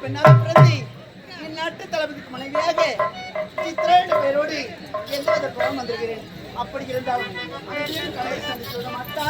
பெண்ணாக பிறந்து இந்நாட்டு தளபதிக்கு மனைவியாக சித்திரேடு பேரோடு எந்தவித வித வந்திருக்கிறேன்? அப்படி இருந்தாலும் சொல்ல வீட்டு